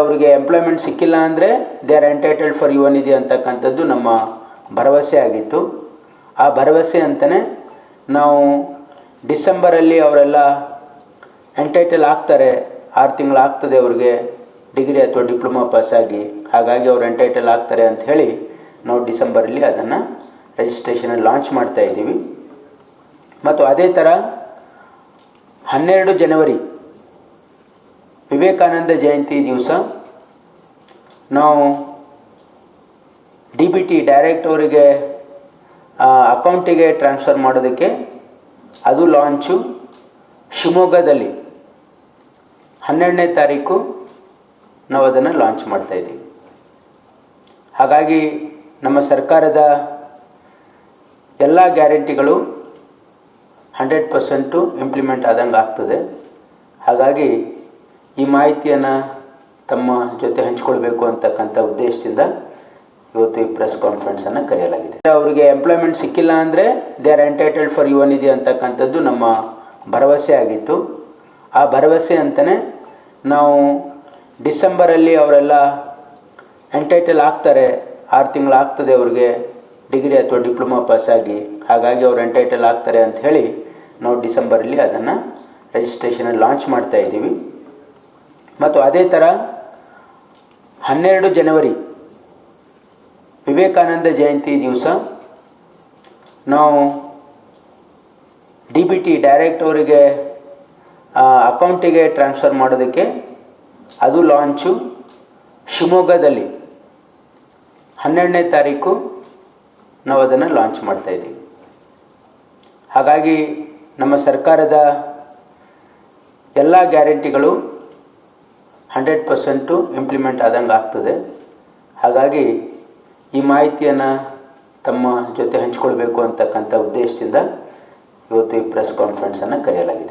ಅವರಿಗೆ ಎಂಪ್ಲಾಯ್ಮೆಂಟ್ ಸಿಕ್ಕಿಲ್ಲ ಅಂದರೆ they are entitled for Yuva Nidhi ಅಂತಕ್ಕಂಥದ್ದು ನಮ್ಮ ಭರವಸೆ ಆಗಿತ್ತು. ಆ ಭರವಸೆ ಅಂತಲೇ ನಾವು ಡಿಸೆಂಬರಲ್ಲಿ ಅವರೆಲ್ಲ ಎಂಟೈಟಲ್ ಆಗ್ತಾರೆ. ಆರು ತಿಂಗಳು ಆಗ್ತದೆ ಅವ್ರಿಗೆ ಡಿಗ್ರಿ ಅಥವಾ ಡಿಪ್ಲೊಮಾ ಪಾಸಾಗಿ ಹಾಗಾಗಿ ಅವ್ರು ಎಂಟೈಟಲ್ ಆಗ್ತಾರೆ ಅಂತ ಹೇಳಿ ನಾವು ಡಿಸೆಂಬರಲ್ಲಿ ಅದನ್ನು ರಿಜಿಸ್ಟ್ರೇಷನ್ ಲಾಂಚ್ ಮಾಡ್ತಾ ಇದ್ದೀವಿ. ಮತ್ತು ಅದೇ ಥರ ಹನ್ನೆರಡು ಜನವರಿ ವಿವೇಕಾನಂದ ಜಯಂತಿ ದಿವಸ ನಾವು ಡಿ ಬಿ ಟಿ ಡೈರೆಕ್ಟ್ ಅವರಿಗೆ ಅಕೌಂಟಿಗೆ ಟ್ರಾನ್ಸ್ಫರ್ ಮಾಡೋದಕ್ಕೆ, ಅದು ಲಾಂಚು ಶಿವಮೊಗ್ಗದಲ್ಲಿ. ಹನ್ನೆರಡನೇ ತಾರೀಕು ನಾವು ಅದನ್ನು ಲಾಂಚ್ ಮಾಡ್ತಾ ಇದ್ದೀವಿ. ಹಾಗಾಗಿ ನಮ್ಮ ಸರ್ಕಾರದ ಎಲ್ಲ ಗ್ಯಾರಂಟಿಗಳು ಹಂಡ್ರೆಡ್ ಪರ್ಸೆಂಟು ಇಂಪ್ಲಿಮೆಂಟ್ ಆದಂಗೆ ಆಗ್ತದೆ. ಹಾಗಾಗಿ ಈ ಮಾಹಿತಿಯನ್ನು ತಮ್ಮ ಜೊತೆ ಹಂಚಿಕೊಳ್ಬೇಕು ಅಂತಕ್ಕಂಥ ಉದ್ದೇಶದಿಂದ ಇವತ್ತು ಈ ಪ್ರೆಸ್ ಕಾನ್ಫರೆನ್ಸನ್ನು ಕರೆಯಲಾಗಿದೆ. ಅವರಿಗೆ ಎಂಪ್ಲಾಯ್ಮೆಂಟ್ ಸಿಕ್ಕಿಲ್ಲ ಅಂದರೆ they are entitled for Yuva ಇದೆ ಅಂತಕ್ಕಂಥದ್ದು ನಮ್ಮ ಭರವಸೆ ಆಗಿತ್ತು. ಆ ಭರವಸೆ ಅಂತಲೇ ನಾವು ಡಿಸೆಂಬರಲ್ಲಿ ಅವರೆಲ್ಲ ಎಂಟೈಟಲ್ ಆಗ್ತಾರೆ. ಆರು ತಿಂಗಳು ಆಗ್ತದೆ ಅವ್ರಿಗೆ ಡಿಗ್ರಿ ಅಥವಾ ಡಿಪ್ಲೊಮಾ ಪಾಸಾಗಿ ಹಾಗಾಗಿ ಅವ್ರು ಎಂಟೈಟಲ್ ಆಗ್ತಾರೆ ಅಂತ ಹೇಳಿ ನಾವು ಡಿಸೆಂಬರಲ್ಲಿ ಅದನ್ನು ರಿಜಿಸ್ಟ್ರೇಷನ್ ಲಾಂಚ್ ಮಾಡ್ತಾ ಇದ್ದೀವಿ. ಮತ್ತು ಅದೇ ಥರ ಹನ್ನೆರಡು ಜನವರಿ ವಿವೇಕಾನಂದ ಜಯಂತಿ ದಿವಸ ನಾವು ಡಿ ಬಿ ಟಿ ಡೈರೆಕ್ಟ್ ಅವರಿಗೆ ಅಕೌಂಟಿಗೆ ಟ್ರಾನ್ಸ್ಫರ್ ಮಾಡೋದಕ್ಕೆ ಅದು ಲಾಂಚು ಶಿವಮೊಗ್ಗದಲ್ಲಿ. ಹನ್ನೆರಡನೇ ತಾರೀಕು ನಾವು ಅದನ್ನು ಲಾಂಚ್ ಮಾಡ್ತಾ ಇದ್ದೀವಿ. ಹಾಗಾಗಿ ನಮ್ಮ ಸರ್ಕಾರದ ಎಲ್ಲ ಗ್ಯಾರಂಟಿಗಳು ಹಂಡ್ರೆಡ್ ಪರ್ಸೆಂಟು ಇಂಪ್ಲಿಮೆಂಟ್ ಆದಂಗೆ ಆಗ್ತದೆ. ಹಾಗಾಗಿ ಈ ಮಾಹಿತಿಯನ್ನು ತಮ್ಮ ಜೊತೆ ಹಂಚಿಕೊಳ್ಬೇಕು ಅಂತಕ್ಕಂಥ ಉದ್ದೇಶದಿಂದ ಇವತ್ತು ಈ ಪ್ರೆಸ್ ಕಾನ್ಫರೆನ್ಸನ್ನು ಕರೆಯಲಾಗಿದೆ.